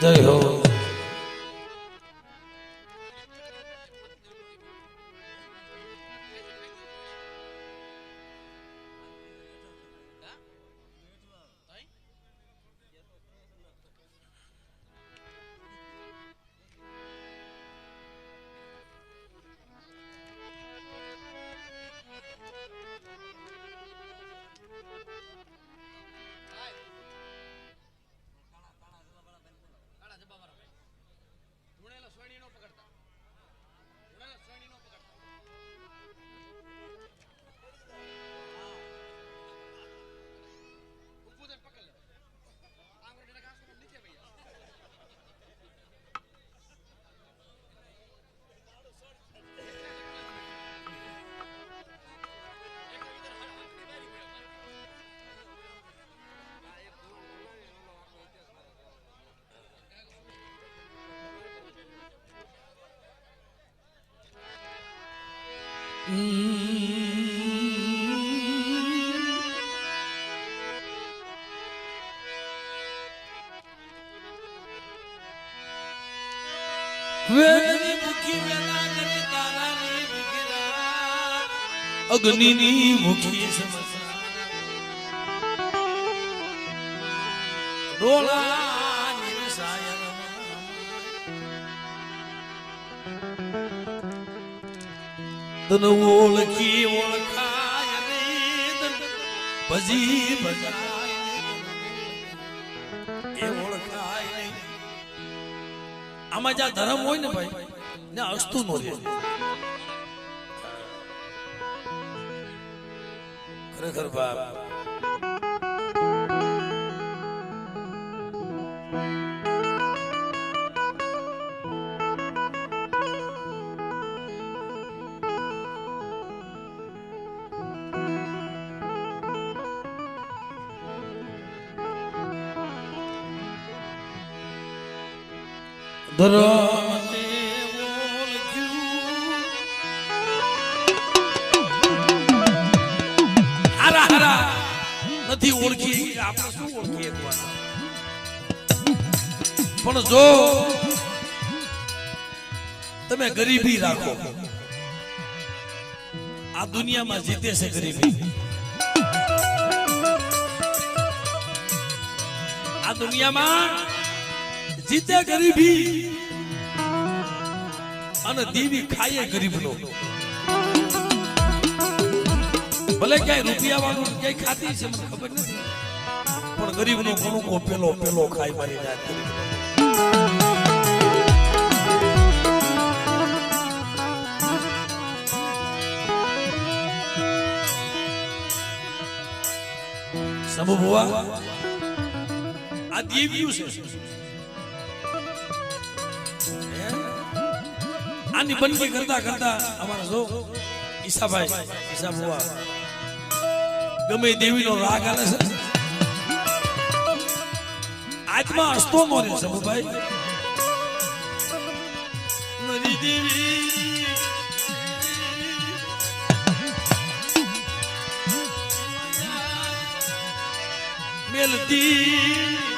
最后。અગ્નિની મુખી સમસા ડોળા તન ઓળખી, ઓળખાય તન ભજી ભજાય. એ ઓળખાય નહીં આમાં જ્યાં ધર્મ હોય ને ભાઈ, ત્યાં અસ્તુ નો રહે ખરેખર બાપ નથી ઓળખી. આપણે શું ઓળખીએ પણ જો, તમે ગરીબી રાખો. આ દુનિયામાં જીતે છે ગરીબી. આ દુનિયામાં જીતે ગરીબી અને દેવી ગરીબ ગરીબનો. ભલે ક્યાંય રૂપિયા વાળું ક્યાંય ખાતી છે મને ખબર નથી. પણ ગરીબનો કણુકો પેલો પેલો ખાઈ મારી જાય. સમૂહ આ દેવ્યું છે. આની બંદગી કરતા કરતા અમારા જો ઈસાભાઈ ઈસા બુવા. ગમે દેવીનો રાગ આલે છે. આત્મા હસતો નો રે સબુભાઈ મરી દેવી. મેલતી.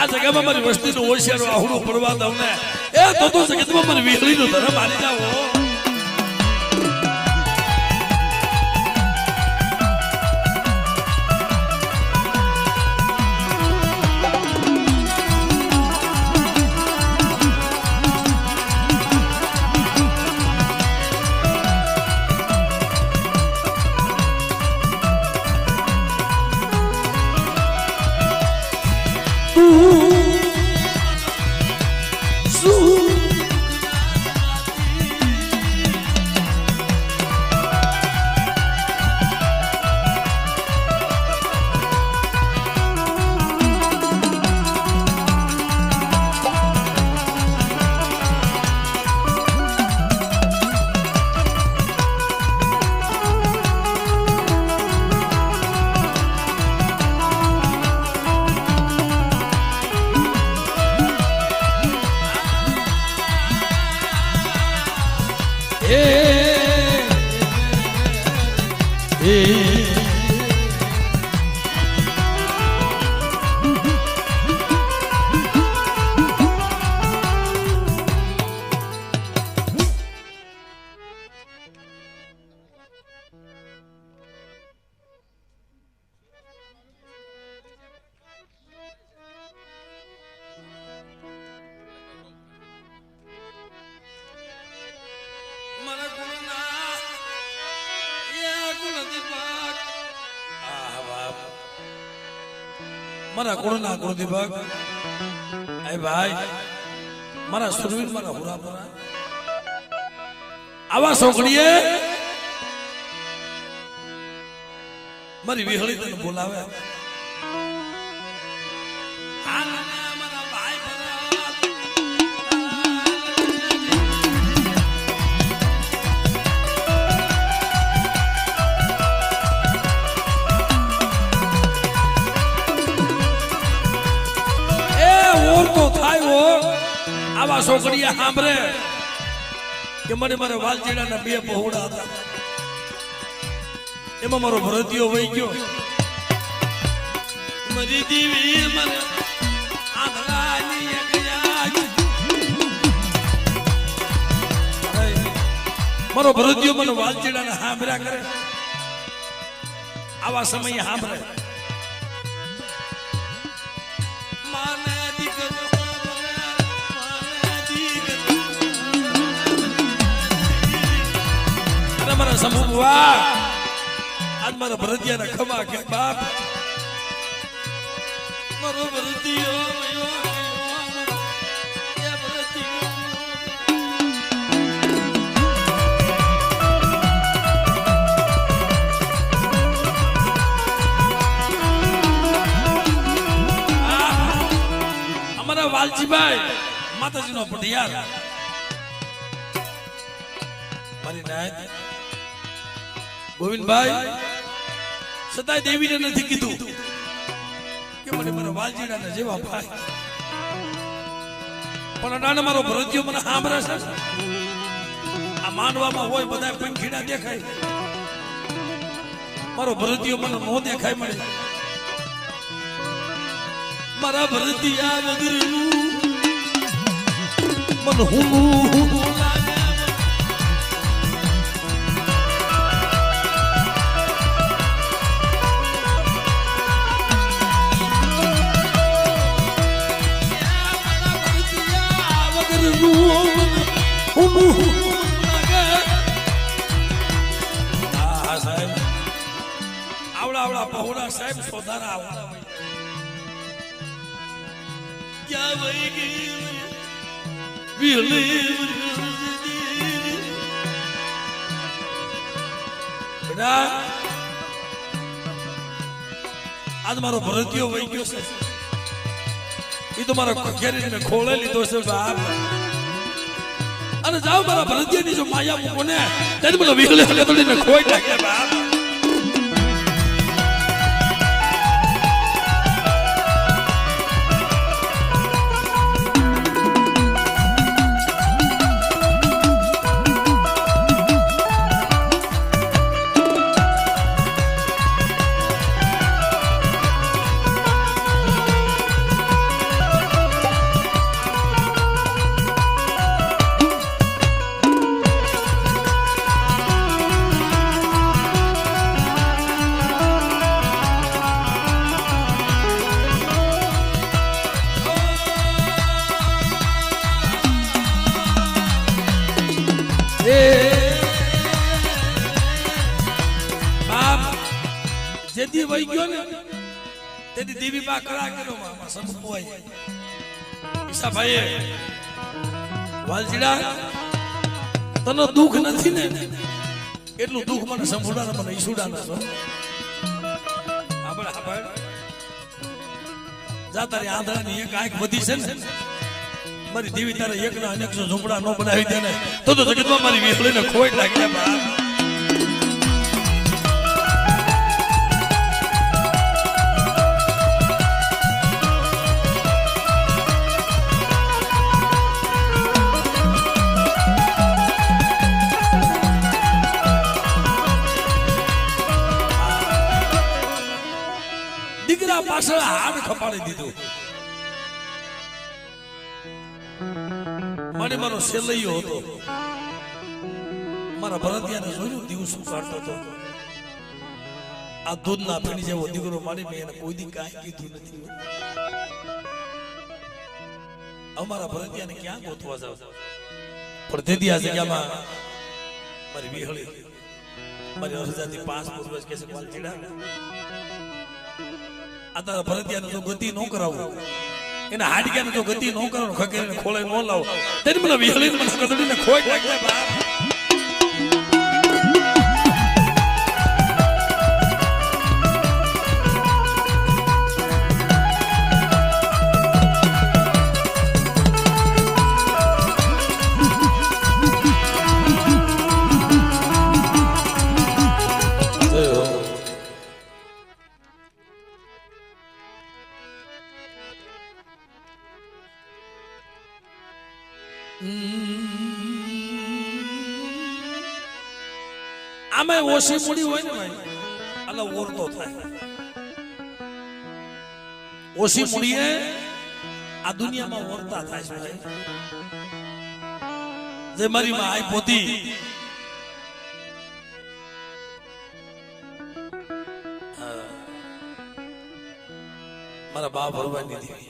આ જગ્યામાં મારી વસ્તીનો હોશિયારો આહુડું પડવા દઉં ને. એ તો તો મને મારી નું ધર્મ મારી જાઓ. મારા ગુણના ગુણદીપક એ ભાઈ, મારા સુરવીર, મારા હુરાપરા આવા સોકડીએ મારી વિહળી તને બોલાવે. આવા છોકરીએ સાંભળે કે મને મારે વાલચેડાના બે પહોળા હતા. એમાં મારો ભરતીયો વહી ગયો. મરી દીવી મને મારો ભરતીયો મને વાલચેડાના સાંભળ્યા કરે. આવા સમયે સાંભળે. મારા આજ ભરતિયાના ખમા કે બાપ. મારો ભરતિયો. અમારા વાલજીભાઈ માતાજીનો પટિયાર મારી નાયત ગોવિંદભાઈ, સદાય દેવીને નથી કીધું કે મને મારા વાલજીડાના જેવા ભાઈ. પણ અડાને મારો ભરતિયો મને સાંભળે છે. આ માનવામાં હોય બધા પંખીડા દેખાય. મારો ભરતિયો મને નો દેખાય મળે. મારા ભરતિયા વગરનું મન હું આજ મારો ભરતીયો વહી ગયો છે એ તો મારા ખખેરીને ખોળે લીધો છે બાપ અને જાઓ મારા ભરતજીની જો માયા મૂકો ને ત્યારે મને વિહલે હલે તોડીને ખોઈ નાખે બાપ. બા કરા કર્યો મામા સમુવાય ઈસા ભાઈ વાલજીડા, તને દુઃખ નથી ને? એટલું દુઃખ મને સંભળાના, મને ઈસુડાના છો. આપણે આપણે જા તારી આંધળાની એક આંખ વધી છે ને? મારી દેવી તારે એક ના અનેક સો ઝૂંપડા નો બનાવી દે ને? તો તો જગતમાં મારી વેસળીને ખોટ લાગી જાય પાછળ હાડ ખપાડી દીધું. મને મારો સેલૈયો હતો. મારા ભરતિયાને જોયું, દિવસ કાઢતો હતો. આ દૂધના પીણી જેવો દીકરો મારી મેં એને કોઈ દી કાંઈ કીધું નથી. અમારા ભરતિયાને ક્યાં ગોતવા જાવ? પણ તેથી આ જગ્યામાં મારી વિહળી, મારી અરજાથી પાંચ પૂર્વજ કે છે આ તારા ભરતિયાને તો ગતિ ન કરાવું, એને હાડક્યાને તો ગતિ ન કરાવો ખકેરીને ખોળે ન લાવો. તેની મને વિહળીને મને કદડીને ખોઈ નાખે બાપ. આમાં ઓછી મૂડી હોય ને ભાઈ એટલે ઓરતો થાય. ઓછી મૂડીએ આ દુનિયામાં ઓરતા થાય છે ભાઈ. જે મારી માં આઈ પોતી. મારા બા ભરવાની દેવી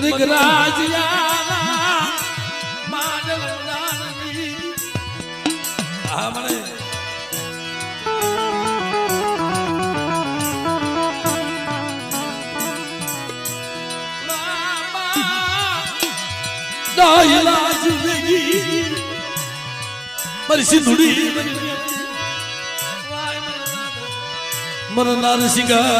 દાયલા ઝુલગી દાયલા ઝુલગી મારી સિંધુડી મર નારસિંગા